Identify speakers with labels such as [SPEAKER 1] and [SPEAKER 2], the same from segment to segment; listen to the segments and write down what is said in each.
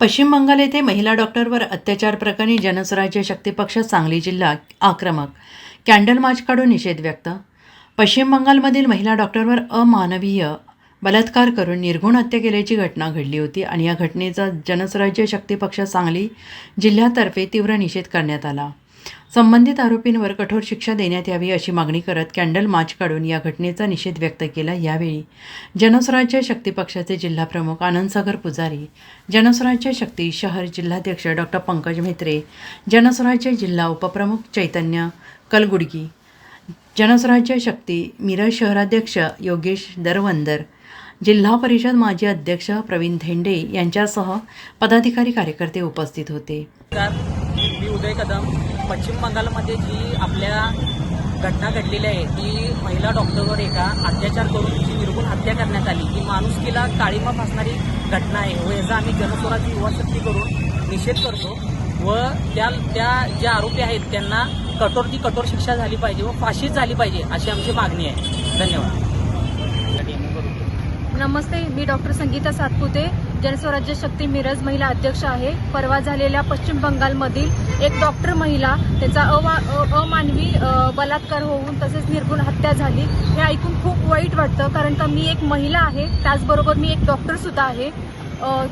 [SPEAKER 1] पश्चिम बंगाल येथे महिला डॉक्टरवर अत्याचार प्रकरणी जनस्वराज्य शक्ती पक्ष सांगली जिल्हा आक्रमक. कॅन्डल मार्च काढून निषेध व्यक्त. पश्चिम बंगालमधील महिला डॉक्टरवर अमानवीय बलात्कार करून निर्घुण हत्या केल्याची घटना घडली होती आणि या घटनेचा जनस्वराज्य शक्ती पक्ष सांगली जिल्ह्यातर्फे तीव्र निषेध करण्यात आला. संबंधित आरोपींवर कठोर शिक्षा देण्यात यावी अशी मागणी करत कॅन्डल मार्च काढून या घटनेचा निषेध व्यक्त केला यावेळी. जनस्वराज्य शक्ती पक्षाचे जिल्हाप्रमुख आनंदसागर पुजारी जनस्वराज्य शक्ती शहर जिल्हाध्यक्ष डॉक्टर पंकज म्हेत्रे जनस्वराज्य जिल्हा उपप्रमुख चैतन्य कलगुडगी जनस्वराज्य शक्ती मिरज शहराध्यक्ष योगेश दरवंदर जिल्हा परिषद माजी अध्यक्ष प्रवीण धेंडे यांच्यासह पदाधिकारी कार्यकर्ते उपस्थित होते.
[SPEAKER 2] मी उदय कदम पश्चिम बंगालमध्ये जी आपल्या घटना घडलेली आहे ती महिला डॉक्टरवर एका अत्याचार करून तिची निर्गुण हत्या करण्यात आली. ही माणुसकीला काळीमा फासणारी घटना आहे. व याचा आम्ही जनस्वराची युवा शक्ती करून निषेध करतो व त्या त्या ज्या आरोपी आहेत त्यांना कठोर ती कठोर शिक्षा झाली पाहिजे व फाशीच झाली पाहिजे अशी आमची मागणी आहे. धन्यवाद.
[SPEAKER 3] नमस्ते मी डॉक्टर संगीता सातपुते. जनस्वराज्य शक्ती मिरज महिला अध्यक्ष आहे. परवा झालेल्या पश्चिम बंगालमधील एक डॉक्टर महिला त्याचा अवा अमानवी बलात्कार होऊन तसेच निर्गुण हत्या झाली. हे ऐकून खूप वाईट वाटतं कारण का मी एक महिला आहे त्याचबरोबर मी एक डॉक्टर सुद्धा आहे.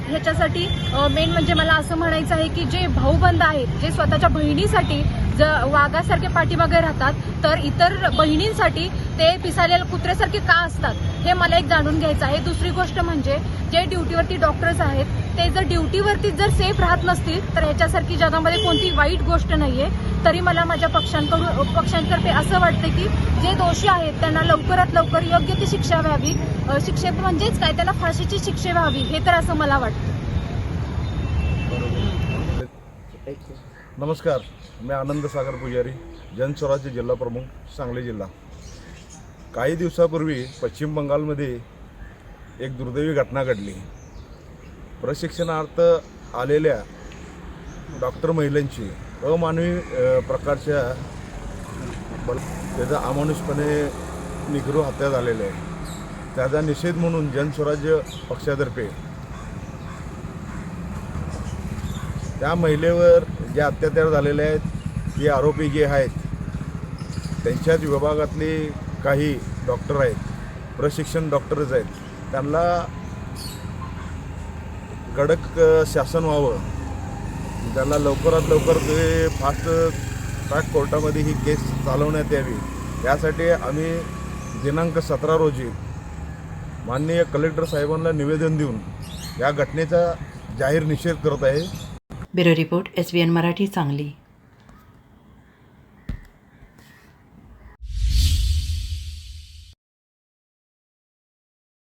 [SPEAKER 3] ह्याच्यासाठी मेन म्हणजे मला असं म्हणायचं आहे की जे भाऊबंद आहेत जे स्वतःच्या बहिणीसाठी ज वाघासारखे पाठीमागे राहतात तर इतर बहिणींसाठी ते पिसालेल्या कुत्र्यासारखे का असतात हे मला एक जाणून घ्यायचं आहे. दुसरी गोष्ट म्हणजे जे ड्युटीवरती डॉक्टर्स आहेत ते जर ड्युटीवरती जर सेफ राहत नसतील तर ह्याच्यासारखी जगामध्ये कोणती वाईट गोष्ट नाहीये. तरी मला माझ्या पक्षांकडून पक्षांतर्फे असं वाटतं की जे दोषी आहेत त्यांना लवकरात लवकर योग्य ती शिक्षा व्हावी. शिक्षे म्हणजेच काय? त्यांना फाशीची शिक्षा व्हावी हे तर असं मला वाटतं.
[SPEAKER 4] नमस्कार मी आनंद सागर पुजारी जनस्वराज्य जिल्हा प्रमुख सांगली जिल्हा. काही दिवसापूर्वी पश्चिम बंगालमध्ये एक दुर्दैवी घटना घडली. प्रशिक्षणार्थ आलेल्या डॉक्टर महिलांची अमानवी प्रकारच्या बल त्याचा अमानुषपणे निगरू हत्या झालेल्या आहे. त्याचा निषेध म्हणून जनस्वराज्य पक्षातर्फे त्या महिलेवर जे अत्याचार झालेले आहेत जे आरोपी जे आहेत त्यांच्याच विभागातली काही डॉक्टर आहेत प्रशिक्षण डॉक्टरच आहेत त्यांना कडक शासन व्हावं. त्यांना लवकरात लवकर ते फास्ट ट्रॅक कोर्टामध्ये ही केस चालवण्यात यावी. यासाठी आम्ही दिनांक सतरा रोजी माननीय कलेक्टर साहेबांना निवेदन देऊन या घटनेचा जाहीर निषेध करत आहे.
[SPEAKER 1] Bureau report S B N Marathi Sangli.